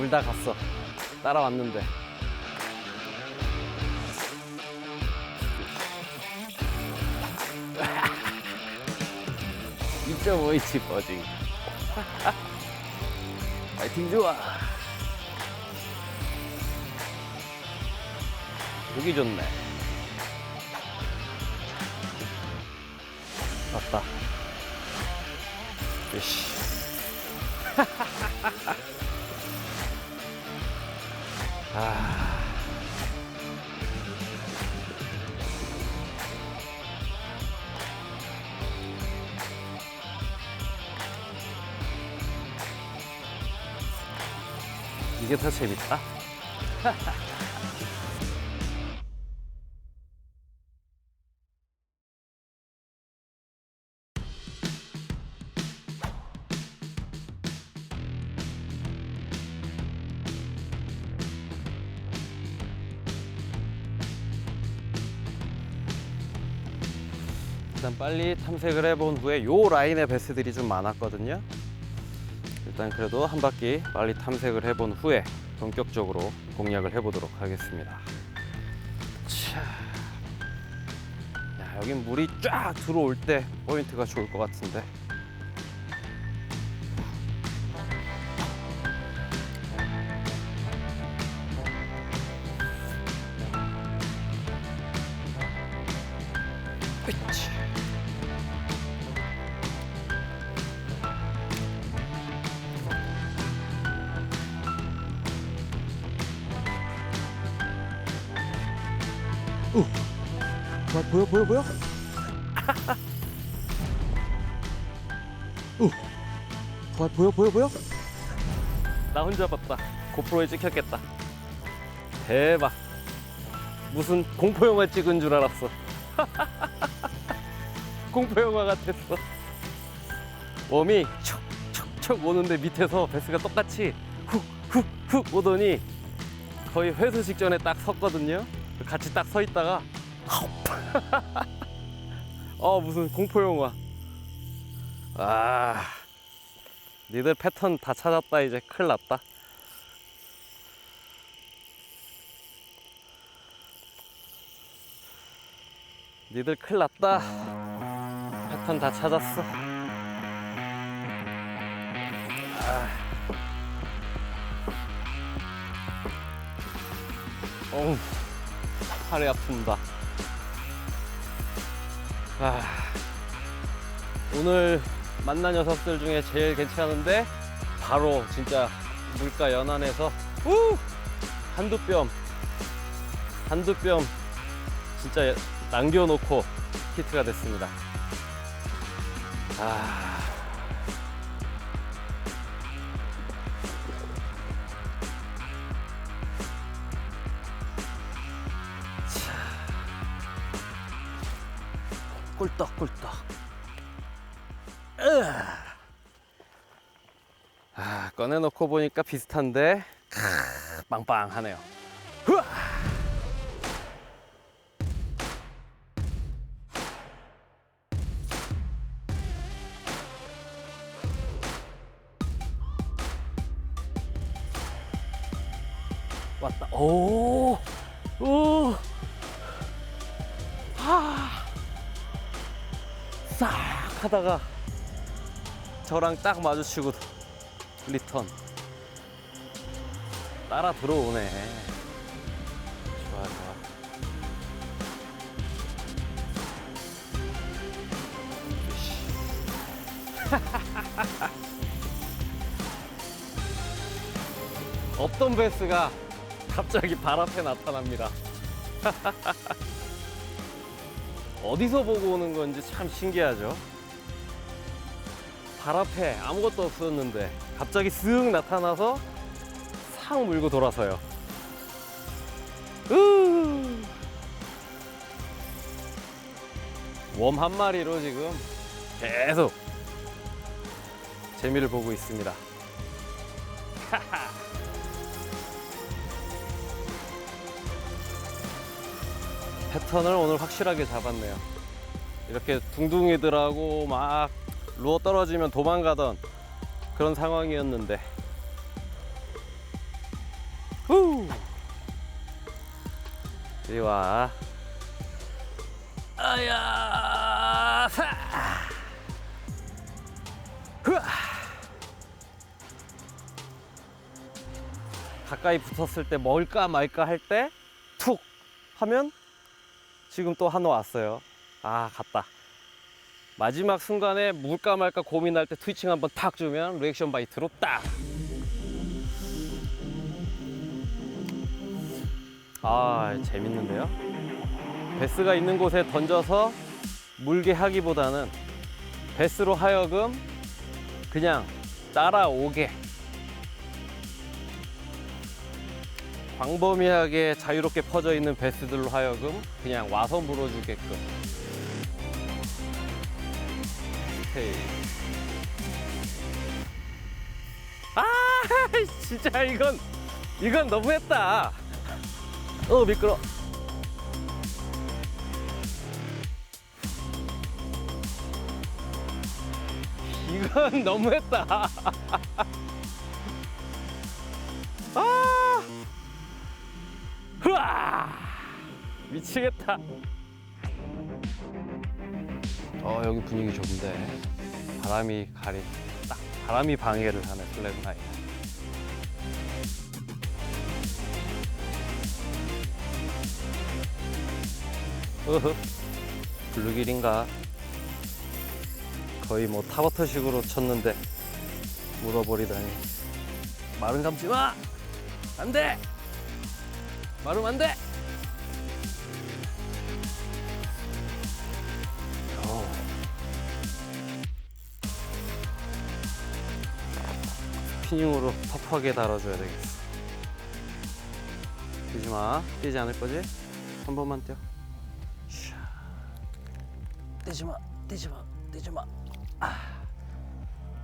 야, 물다 갔어. 따라왔는데. 이점 오이치 버징. 파이팅 좋아. 여기 좋네. 맞다. 으씨. 이게 더 재밌다. 일단 빨리 탐색을 해본 후에 요 라인의 베스들이 좀 많았거든요. 일단 그래도 한 바퀴 빨리 탐색을 해본 후에 본격적으로 공략을 해보도록 하겠습니다. 자, 야, 여긴 물이 쫙 들어올 때 포인트가 좋을 것 같은데. 보여 보여 보여? 오, 뭐, 보여 보여 보여? 나 혼자 봤다. 고프로에 찍혔겠다. 대박. 무슨 공포 영화 찍은 줄 알았어. 공포 영화 같았어. 웜이 촉촉촉 오는데 밑에서 베스가 똑같이 훅훅훅 오더니 거의 회수 직전에 딱 섰거든요. 같이 딱 서 있다가 어 무슨 공포 영화. 아. 니들 패턴 다 찾았다 이제 큰일 났다 니들 큰일 났다 패턴 다 찾았어 아. 어우 팔이 아픕니다 아. 오늘 만난 녀석들 중에 제일 괜찮은데 바로 진짜 물가 연안에서 우! 한두 뼘 한두 뼘 진짜 남겨놓고 히트가 됐습니다 아 꿀떡꿀떡 아, 꺼내놓고 보니까 비슷한데 크, 빵빵하네요. 후아! 왔다. 오, 오, 하다가 저랑 딱 마주치고 리턴. 따라 들어오네. 좋아 좋아 없던 베스가 갑자기 발 앞에 나타납니다. 어디서 보고 오는 건지 참 신기하죠 발 앞에 아무것도 없었는데 갑자기 쓱 나타나서 싹 물고 돌아서요. 웜 한 마리로 지금 계속 재미를 보고 있습니다. 패턴을 오늘 확실하게 잡았네요. 이렇게 둥둥이들하고 막 루어 떨어지면 도망가던 그런 상황이었는데 후. 이리 와. 아야. 가까이 붙었을 때 먹을까 말까 할 때 툭 하면 지금 또 한 호 왔어요. 아, 갔다. 마지막 순간에 물까 말까 고민할 때 트위칭 한번 탁 주면 리액션 바이트로 딱. 아, 재밌는데요? 베스가 있는 곳에 던져서 물게 하기보다는 베스로 하여금 그냥 따라오게 광범위하게 자유롭게 퍼져 있는 베스들로 하여금 그냥 와서 물어주게끔 헤이. 아 진짜 이건 이건 너무했다. 어 미끄러. 이건 너무했다. 아! 흐아 미치겠다 어 여기 분위기 좋은데 바람이 가리 딱 바람이 방해를 하네 슬랩 라인 으흐 블루길인가 거의 뭐 타버터식으로 쳤는데 물어버리다니 말은 감지 마! 안 돼! 말은 안 돼! 피닝으로 터프하게 달아줘야 되겠어. 뛰지 마. 뛰지 않을 거지? 한 번만 뛰어. 샤. 뛰지 마. 뛰지 마. 뛰지 마. 아.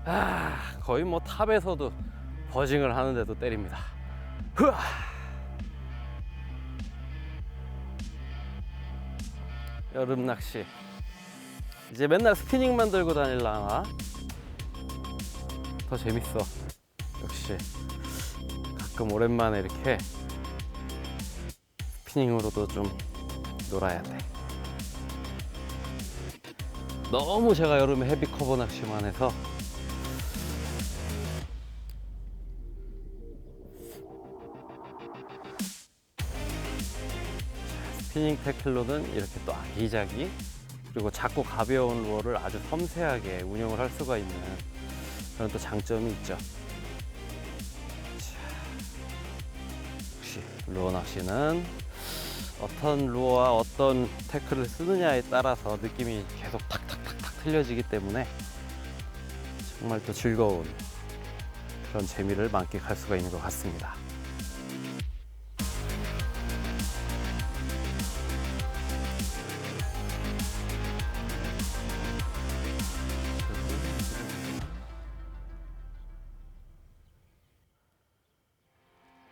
아, 거의 뭐 탑에서도 버징을 하는데도 때립니다. 흐아. 여름 낚시. 이제 맨날 스피닝만 들고 다닐라나? 더 재밌어. 역시 가끔 오랜만에 이렇게 스피닝으로도 좀 놀아야 돼. 너무 제가 여름에 헤비 커버 낚시만 해서 스피닝 태클로는 이렇게 또 아기자기 그리고 작고 가벼운 루어를 아주 섬세하게 운영을 할 수가 있는 그런 또 장점이 있죠. 루어 낚시는 어떤 루어와 어떤 태클을 쓰느냐에 따라서 느낌이 계속 탁탁탁탁 틀려지기 때문에 정말 또 즐거운 그런 재미를 만끽할 수가 있는 것 같습니다.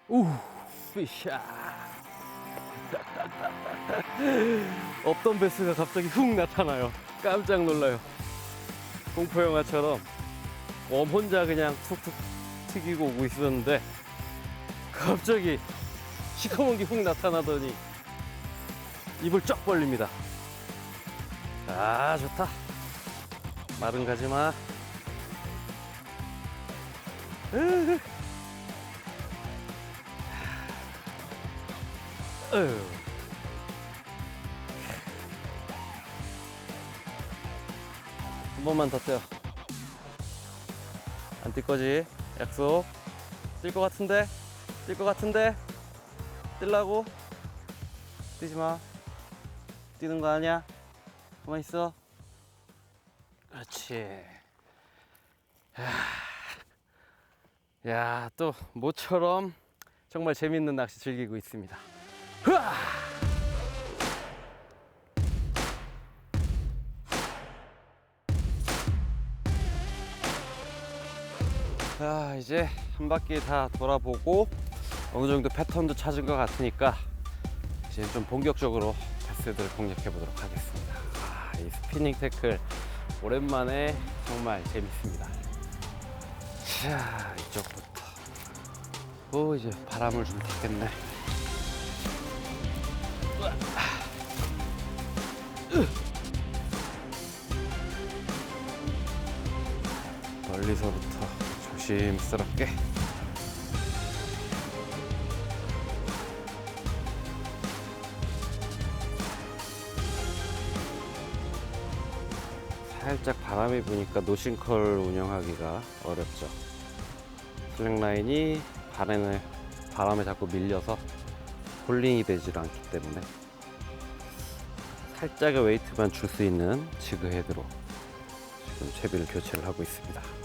우, 피샤. 없던 베스가 갑자기 훅 나타나요. 깜짝 놀라요. 공포 영화처럼 웜 혼자 그냥 툭툭 튀기고 오고 있었는데 갑자기 시커먼 게 훅 나타나더니 입을 쫙 벌립니다. 아 좋다. 마른 가지 마. 한 번만 더 뛰어. 안뛸 거지? 약속. 뛸것 같은데? 뛸것 같은데? 뛸라고? 뛰지 마. 뛰는 거 아니야? 가만 있어. 그렇지. 야, 야, 또 모처럼 정말 재밌는 낚시 즐기고 있습니다. 자, 이제 한 바퀴 다 돌아보고 어느 정도 패턴도 찾은 것 같으니까 이제 좀 본격적으로 패스들을 공략해 보도록 하겠습니다. 아, 이 스피닝 태클 오랜만에 정말 재밌습니다. 자, 이쪽부터. 해가지고 이제 바람을 좀 타겠네. 멀리서부터 조심스럽게. 살짝 바람이 부니까 노싱컬 운영하기가 어렵죠. 슬랙라인이 바람에, 바람에 자꾸 밀려서 홀링이 되질 않기 때문에 살짝의 웨이트만 줄 수 있는 지그 헤드로 지금 채비를 교체를 하고 있습니다.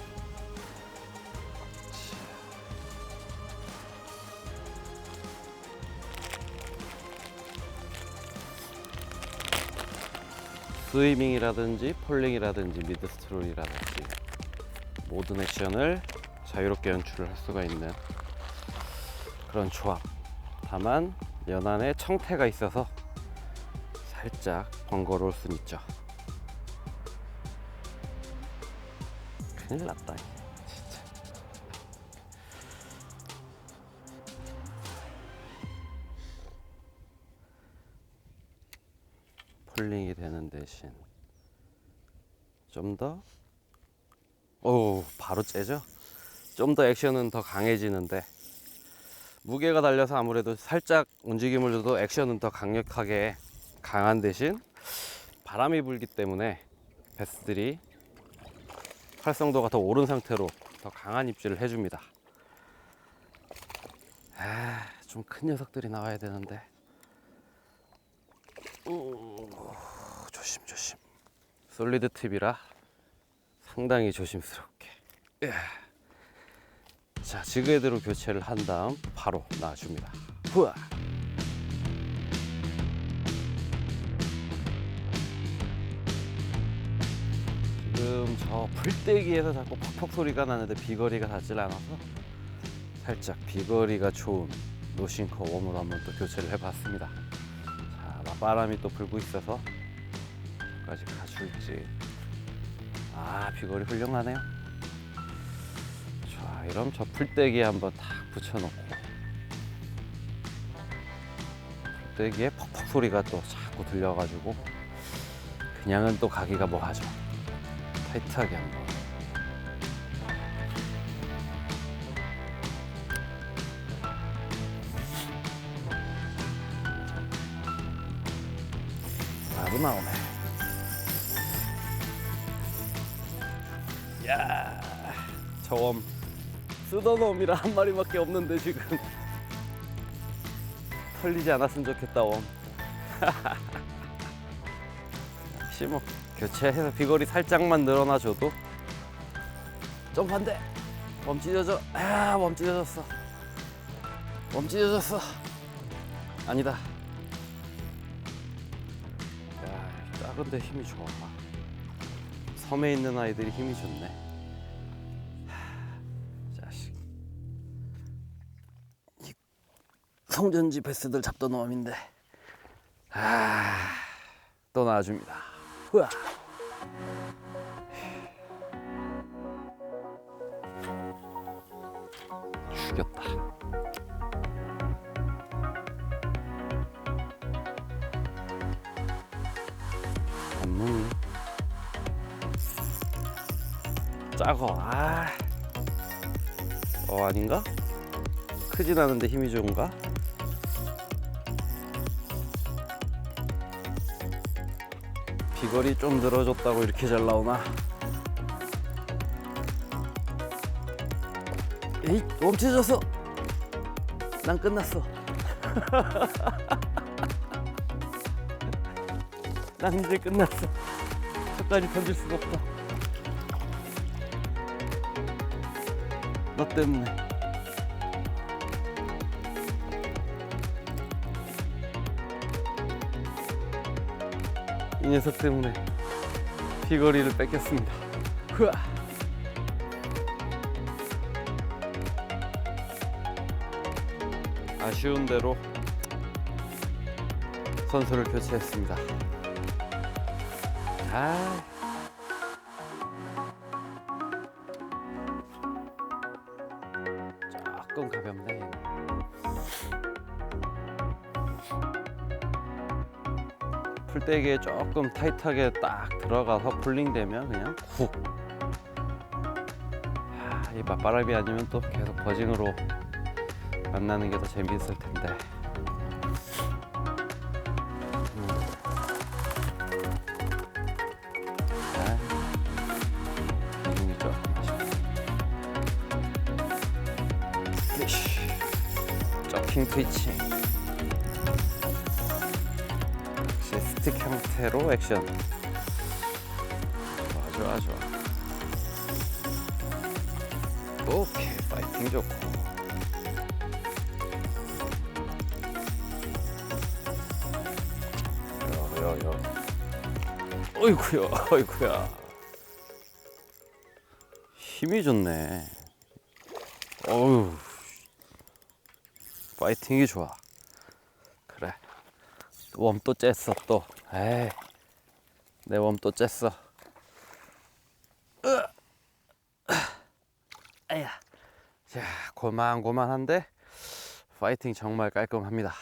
스위밍이라든지 폴링이라든지 미드스트롤이라든지 모든 액션을 자유롭게 연출을 할 수가 있는 그런 조합. 다만 연안에 청태가 있어서 살짝 번거로울 순 있죠. 큰일 났다. 폴링이 되는 대신 좀 더, 오, 바로 째죠? 좀 더 액션은 더 강해지는데, 무게가 달려서 아무래도 살짝 움직임을 줘도 액션은 더 강력하게 강한 대신 바람이 불기 때문에 베스들이 활성도가 더 오른 상태로 더 강한 입질을 해줍니다. 아, 좀큰 녀석들이 나와야 되는데. 조심. 솔리드 팁이라 상당히 조심스럽게. 예. 자, 지그헤드로 교체를 한 다음 바로 놔줍니다. 후아. 지금 저 풀떼기에서 자꾸 퍽퍽 소리가 나는데 비거리가 닿질 않아서 살짝 비거리가 좋은 노싱커 웜으로 한번 또 교체를 해봤습니다. 자, 맞바람이 또 불고 있어서 까지 가줄지. 아, 비거리 훌륭하네요. 자, 이럼 저 풀떼기에 한번 탁 붙여놓고 풀떼기에 퍽퍽 소리가 또 자꾸 들려가지고 그냥은 또 가기가 뭐하죠. 타이트하게 한번. 바로 나오네. 야, 저엄 쓰던 웜이라 한 마리밖에 없는데 지금 털리지 않았으면 좋겠다 웜. 역시 뭐 교체해서 비거리 살짝만 늘어나줘도 좀 반대. 멈 찢어져. 아, 멈 찢어졌어. 멈 찢어졌어. 아니다. 야, 작은데 힘이 좋아. 섬에 있는 아이들이 힘이 좋네. 성전지 베스들 잡던 놈인데. 아, 또 나와줍니다. 후아. 죽였다. 작어. 아. 어 아닌가? 크진 않은데 힘이 좋은가? 비거리 좀 늘어졌다고 이렇게 잘 나오나? 에이 멈춰졌어. 난 끝났어. 난 이제 끝났어. 끝까지 던질 수가 없다. 너 때문에. 이 녀석 때문에 비거리를 뺏겼습니다. 흐아. 아쉬운 대로 선수를 교체했습니다. 아. 풀떼기에 조금 타이트하게 딱 들어가서 풀링되면 그냥 훅. 하, 이 맞바람이 아니면 또 계속 버징으로 만나는 게 더 재미있을 텐데. 음. 스위시. 저킹 트위칭. 스틱 형태로 액션. 좋아, 좋아, 좋아. 오케이, 파이팅 좋고. 야야야 어이구야 어이구야 힘이 좋네 어우 파이팅이 좋아 웜 또 쬐어 또 에이 내 웜 또 쬐어. 아야 자 고만고만한데 파이팅 정말 깔끔합니다.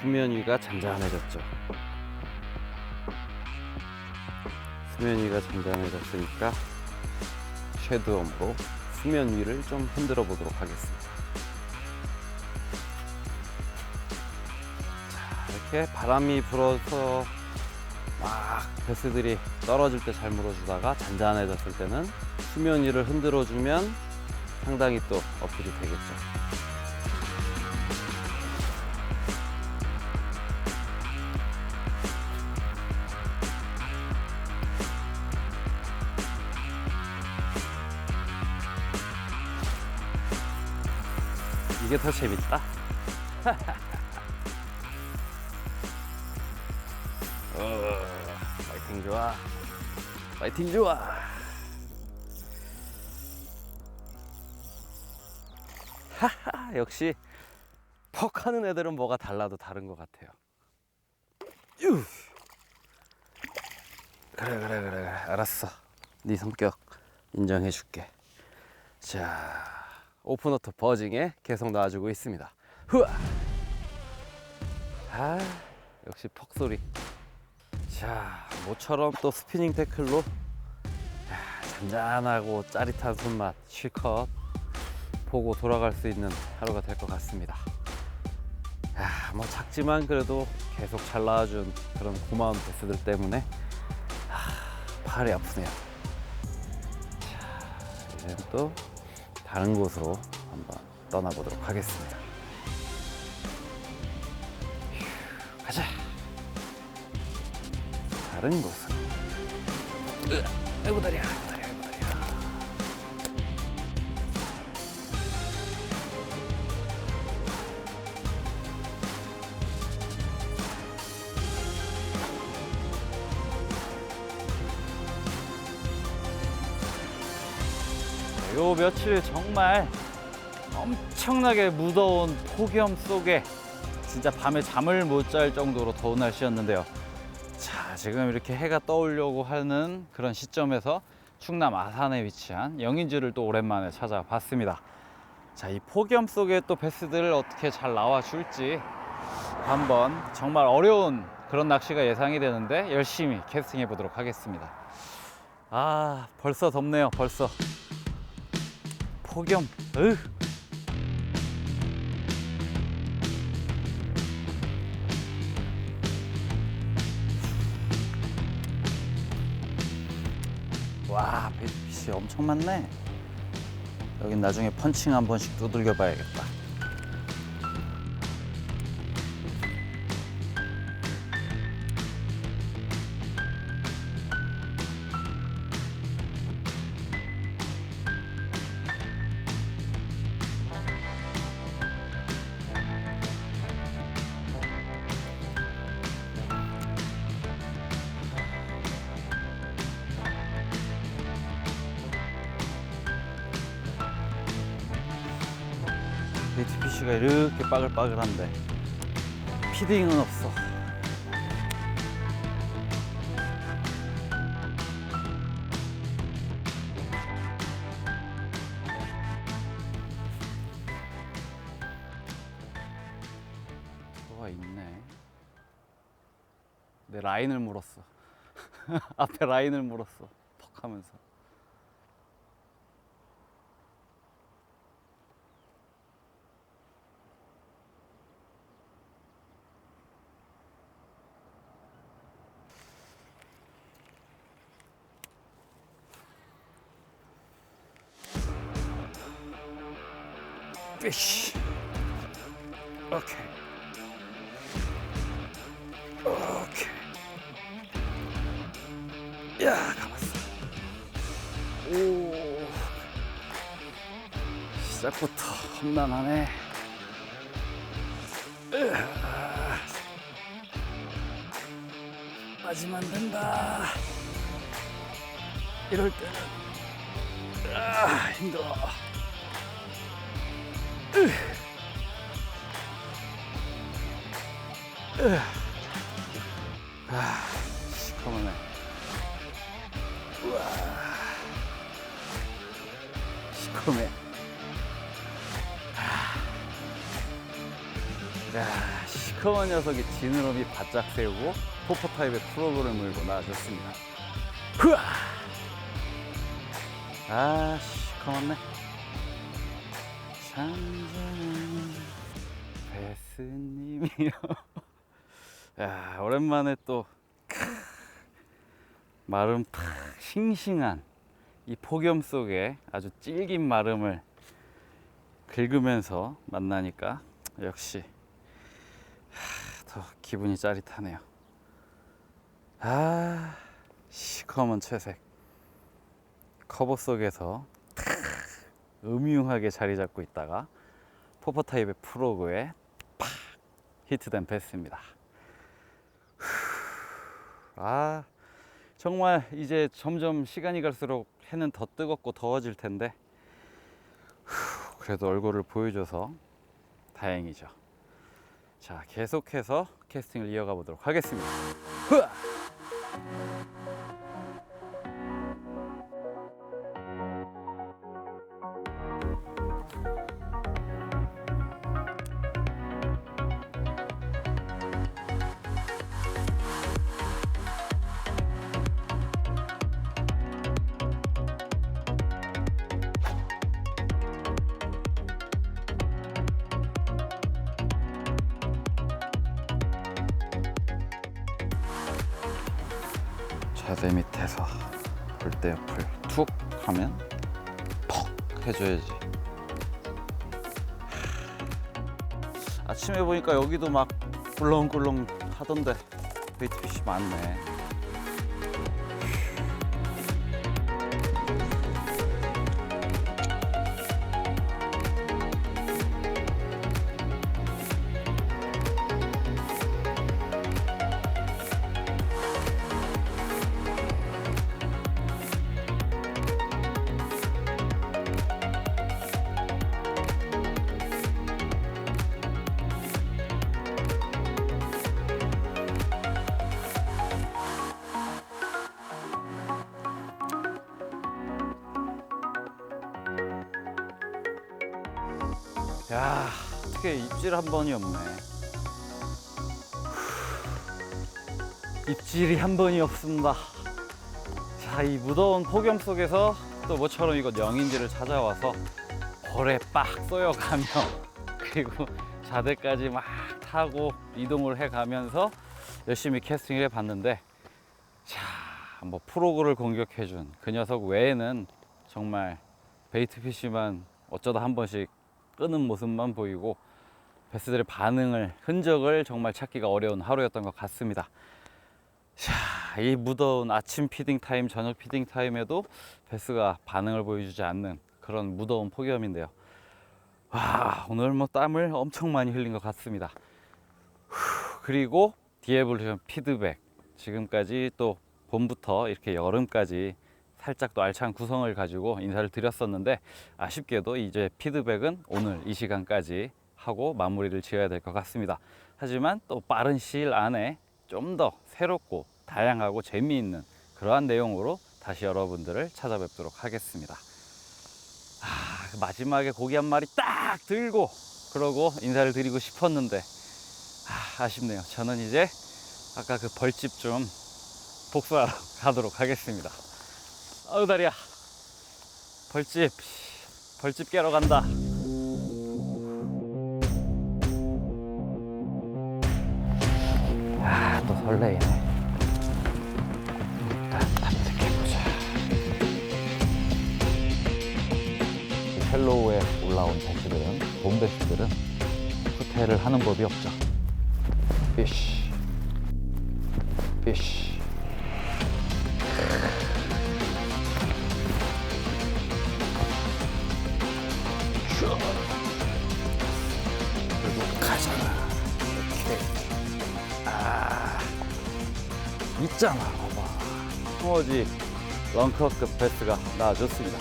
수면 위가 잔잔해졌죠. 수면 위가 잔잔해졌으니까 쉐드움으로 수면 위를 좀 흔들어 보도록 하겠습니다. 이렇게 바람이 불어서 막 베스들이 떨어질 때 잘 물어주다가 잔잔해졌을 때는 수면 위를 흔들어 주면 상당히 또 어필이 되겠죠. 이게 더 재밌다. 좋아. 파이팅 좋아. 하하, 역시 퍽 하는 애들은 뭐가 달라도 다른 것 같아요. 유. 그래, 그래, 그래. 알았어. 네 성격 인정해 줄게. 자, 오픈워터 버징에 계속 나와주고 있습니다. 후아! 아, 역시 퍽 소리. 자, 모처럼 또 스피닝 태클로 야, 잔잔하고 짜릿한 손맛 실컷 보고 돌아갈 수 있는 하루가 될 것 같습니다. 야, 뭐 작지만 그래도 계속 잘 나와준 그런 고마운 베스들 때문에 아, 팔이 아프네요. 자, 이제 또 다른 곳으로 한번 떠나보도록 하겠습니다. 다른. 으, 아이고 다리야, 아이고 다리야, 아이고 다리야. 요 며칠 정말 엄청나게 무더운 폭염 속에 진짜 밤에 잠을 못 잘 정도로 더운 날씨였는데요. 자, 지금 이렇게 해가 떠오려고 하는 그런 시점에서 충남 아산에 위치한 영인주를 또 오랜만에 찾아봤습니다. 자, 이 폭염 속에 또 베스들을 어떻게 잘 나와줄지 한번 정말 어려운 그런 낚시가 예상이 되는데 열심히 캐스팅해 보도록 하겠습니다. 아, 벌써 덥네요, 벌써. 폭염. 으. 와, 베이스핏이 엄청 많네. 여긴 나중에 펀칭 한 번씩 두들겨 봐야겠다. 압박을 한대. 피딩은 없어. 라인을 물었어. 앞에 라인을 물었어. 퍽 하면서. 피쉬. 오케이. 오케이. 야, 감았어. 오. 시작부터 험난하네. 으아. 빠지면 안 된다. 이럴 때는 아, 힘들어. 아, 시커머네. 우와. 시커매. 아. 야, 시커먼 녀석이 지느러미 바짝 세우고 포포 타입의 프로그램을 물고 나와줬습니다. 흐아! 아, 시커먼네. 잠자는 베스님이요. 야, 오랜만에 또 크, 마름 탁 싱싱한 이 폭염 속에 아주 질긴 마름을 긁으면서 만나니까 역시 하, 더 기분이 짜릿하네요. 아, 시커먼 채색 커버 속에서 탁 음흉하게 자리 잡고 있다가 포퍼 타입의 프로그에 팍 히트된 베스입니다. 아 정말 이제 점점 시간이 갈수록 해는 더 뜨겁고 더워질 텐데 후, 그래도 얼굴을 보여줘서 다행이죠. 자 계속해서 캐스팅을 이어가 보도록 하겠습니다. 흐아! 자세 밑에서 볼대 옆을 툭 하면 퍽 해줘야지. 아침에 보니까 여기도 막 꿀렁꿀렁 하던데 베이트피쉬 많네. 어떻게 입질 한 번이 없네. 입질이 한 번이 없습니다. 자, 이 무더운 폭염 속에서 또 모처럼 이거 영인지를 찾아와서 볼에 빡 쏘여가며 그리고 자대까지 막 타고 이동을 해가면서 열심히 캐스팅을 해봤는데 자, 뭐 프로그를 공격해준 그 녀석 외에는 정말 베이트 피쉬만 어쩌다 한 번씩 끄는 모습만 보이고 베스들의 반응을 흔적을 정말 찾기가 어려운 하루였던 것 같습니다. 자, 이 무더운 아침 피딩 타임, 저녁 피딩 타임에도 베스가 반응을 보여주지 않는 그런 무더운 폭염인데요. 와, 오늘 뭐 땀을 엄청 많이 흘린 것 같습니다. 후, 그리고 디에볼루션 피드백 지금까지 또 봄부터 이렇게 여름까지 살짝 또 알찬 구성을 가지고 인사를 드렸었는데 아쉽게도 이제 피드백은 오늘 이 시간까지 하고 마무리를 지어야 될 것 같습니다. 하지만 또 빠른 시일 안에 좀 더 새롭고 다양하고 재미있는 그러한 내용으로 다시 여러분들을 찾아뵙도록 하겠습니다. 아, 마지막에 고기 한 마리 딱 들고 그러고 인사를 드리고 싶었는데 아, 아쉽네요. 저는 이제 아까 그 벌집 좀 복수하러 가도록 하겠습니다. 아우 다리야. 벌집 벌집 깨러 간다. 설레이네. 탐색해보자. 헬로우에 올라온 베스들은, 봄 베스들은 후퇴를 하는 법이 없죠. 피쉬. 피쉬. 있잖아, 봐봐. 스머지 런커급 베스가 나와줬습니다.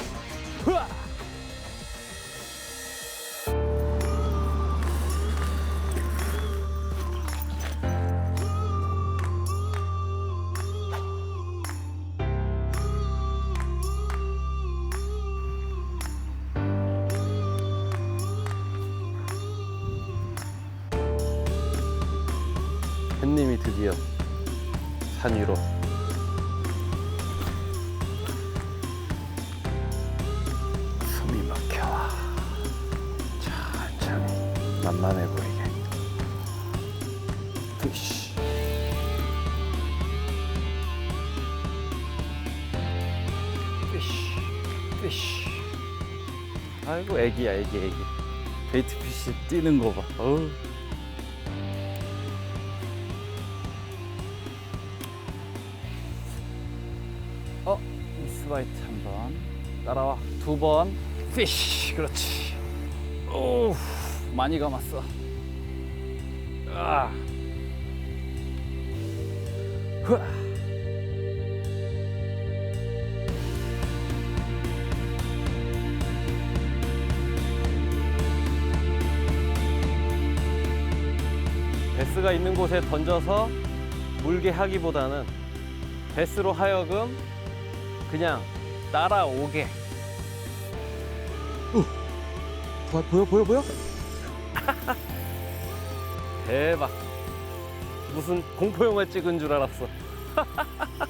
산 위로. 숨이 막혀와 천천히 만만해 보이게. 피쉬 피쉬 피쉬 아이고 애기야 애기 애기. 베이트 피쉬 뛰는 거봐. 어우 미스바이트 한 번. 따라와. 두 번. 피쉬. 그렇지. 오, 많이 감았어. 아. 흐아. 베스가 있는 곳에 던져서 물게 하기보다는 베스로 하여금 그냥 따라오게. 보, 보여 보여 보여? 대박. 무슨 공포 영화 찍은 줄 알았어